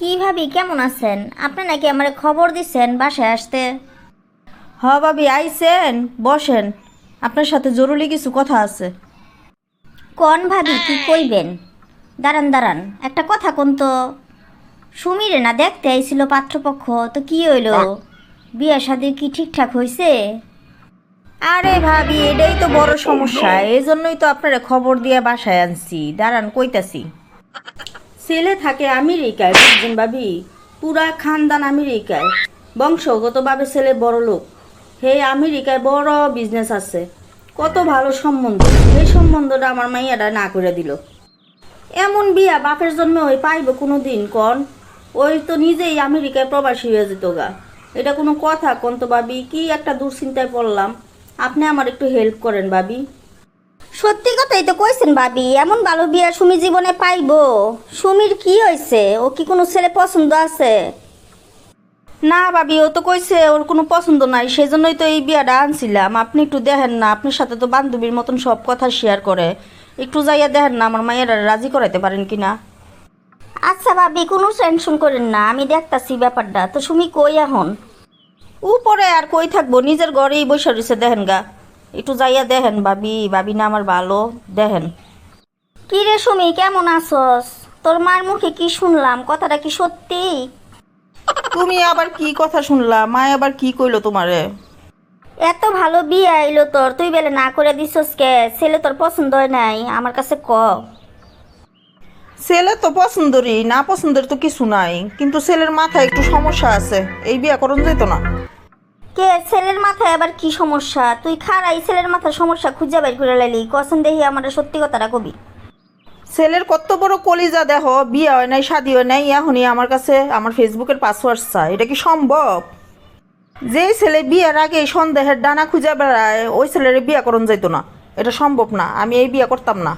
কি ভাবি কেমন আছেন? আপনি নাকি আমার খবর দিচ্ছেন বাসায় আসতে? হ ভাবি আইসেন বসেন। আপনার সাথে জরুরি কিছু কথা আছে। কোন ভাবি কি কইবেন? দাঁড়ান দাঁড়ান একটা কথা কোন তো। সুমিরে না দেখতে আইছিল পাত্রপক্ষ তো কি হইল? বিয়ে শাদী কি ঠিকঠাক হইছে? আরে ভাবি এটাই তো বড় সমস্যা। এই জন্যই তো আপনারা খবর দিয়ে বাসায় আনছি। দাঁড়ান কইতাছি। ছেলে থাকে আমেরিকায়, বুঝছেন ভাবি? পুরা খানদান আমেরিকায়। বংশগতভাবে ছেলে বড় লোক। হে আমেরিকায় বড় বিজনেস আছে। কত ভালো সম্বন্ধ। এই সম্বন্ধটা আমার মাইয়াটা না করে দিল। এমন বিয়া বাপের জন্মে ওই পাইব কোনো দিন কন? ওই তো নিজেই আমেরিকায় প্রবাসী হয়ে যেত গা। এটা কোনো কথা কোন তো ভাবি, কি একটা দুশ্চিন্তায় পড়লাম। আপনি আমার একটু হেল্প করেন ভাবি। সত্যি কথাই তো কইছেন ভাবি, এমন ভালো বিয়ে সুমি জীবনে পাইবো। সুমির কি হয়েছে ও কি কোনো ছেলে পছন্দ আছে? না ভাবি, ও তো কইছে ওর কোনো পছন্দ নাই সেই জন্যই তো এই বিয়াটা আনছিলাম। আপনি একটু দেখেন না, আপনার সাথে তো বান্ধবীর মতন সব কথা শেয়ার করে। একটু যাইয়া দেখেন না, আমার মায়েরা রাজি করাইতে পারেন কি না আচ্ছা ভাবি, কোনো টেনশন করেন না, আমি দেখতাছি ব্যাপারটা। তো সুমি কই এখন? উপরে আর কই থাকব? নিজের ঘরেই বসে রয়েছে, দেখেন গা। একটু যাইয়া দেখেন ভাবি ভাবি না আমার ভালো দেখেন। কি রে সুমি কেমন আছস? তোর মার মুখে কি শুনলাম? কথাটা কি সত্যি? তুমি আবার কি কথা শুনলা? মায় আবার কি কইলো তোমারে? এত ভালো বিয়ে আইলো তোর তুই বেলে না করে দিছস কে? ছেলে তোর পছন্দ হয় নাই আমার কাছে ক। ছেলে তো পছন্দরই না পছন্দের তো কিছু নাই। কিন্তু ছেলের মাথায় একটু সমস্যা আছে এই বিয়া করণ যেত না। কে ছেলের মাথায় আবার কি সমস্যা? তুই খারাই ছেলের মাথায় সমস্যা খুঁজে বের করে লাইলি। কসন দেখি আমার সত্যি কথাটা কবি। ছেলের কত বড় কলিজা দেহ বিয়ে হয় নাই শাদি হয় নাই এখনই আমার কাছে আমার ফেসবুকের পাসওয়ার্ড চায় এটা কি সম্ভব? যে ছেলে বিয়ের আগে সন্দেহের ডানা খুঁজে বেড়ায় ওই ছেলের বিয়ে করণ যাইতো না। এটা সম্ভব না আমি এই বিয়ে করতাম না।